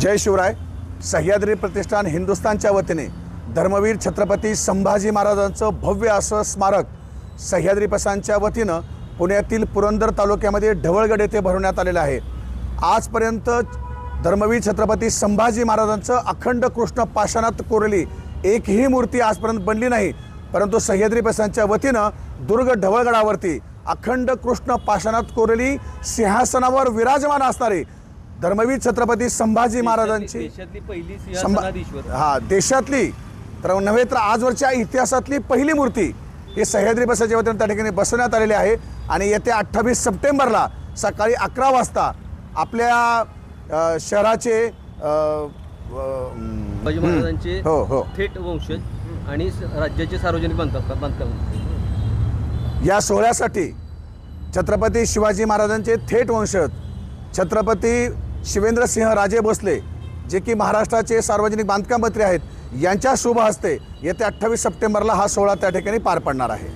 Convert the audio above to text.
जय शिवराय. सह्याद्री प्रतिष्ठान हिंदुस्थानच्या वतीने धर्मवीर छत्रपती संभाजी महाराजांचं भव्य असं स्मारक सह्याद्री पसांच्या वतीनं पुण्यातील पुरंदर तालुक्यामध्ये ढवळगड येथे भरवण्यात आलेलं आहे. आजपर्यंत धर्मवीर छत्रपती संभाजी महाराजांचं अखंड कृष्ण पाषाणात कोरली एकही मूर्ती आजपर्यंत बनली नाही. परंतु सह्याद्री पसांच्या वतीनं दुर्ग ढवळगडावरती अखंड कृष्ण पाषाणात कोरली सिंहासनावर विराजमान असणारी धर्मवीर छत्रपती संभाजी महाराजांची. हा देशातली. तर नव्हे तर आजवरच्या इतिहासातली पहिली मूर्ती ही सह्याद्री बसाच्या वतीने त्या ठिकाणी बसवण्यात आलेली आहे. आणि येत्या अठ्ठावीस सप्टेंबरला सकाळी अकरा वाजता आपल्या शहराचे महाराजांचे हो हो. थेट वंशज आणि राज्याचे सार्वजनिक बांधकाम बांधकाम. या सोहळ्यासाठी छत्रपती शिवाजी महाराजांचे थेट वंशज छत्रपती शिवेंद्रसिंह राजे भोसले जे की महाराष्ट्राचे सार्वजनिक बांधकाम मंत्री आहेत यांच्या शुभ हस्ते येत्या अठ्ठावीस सप्टेंबरला हा सोहळा त्या ठिकाणी पार पडणार आहे.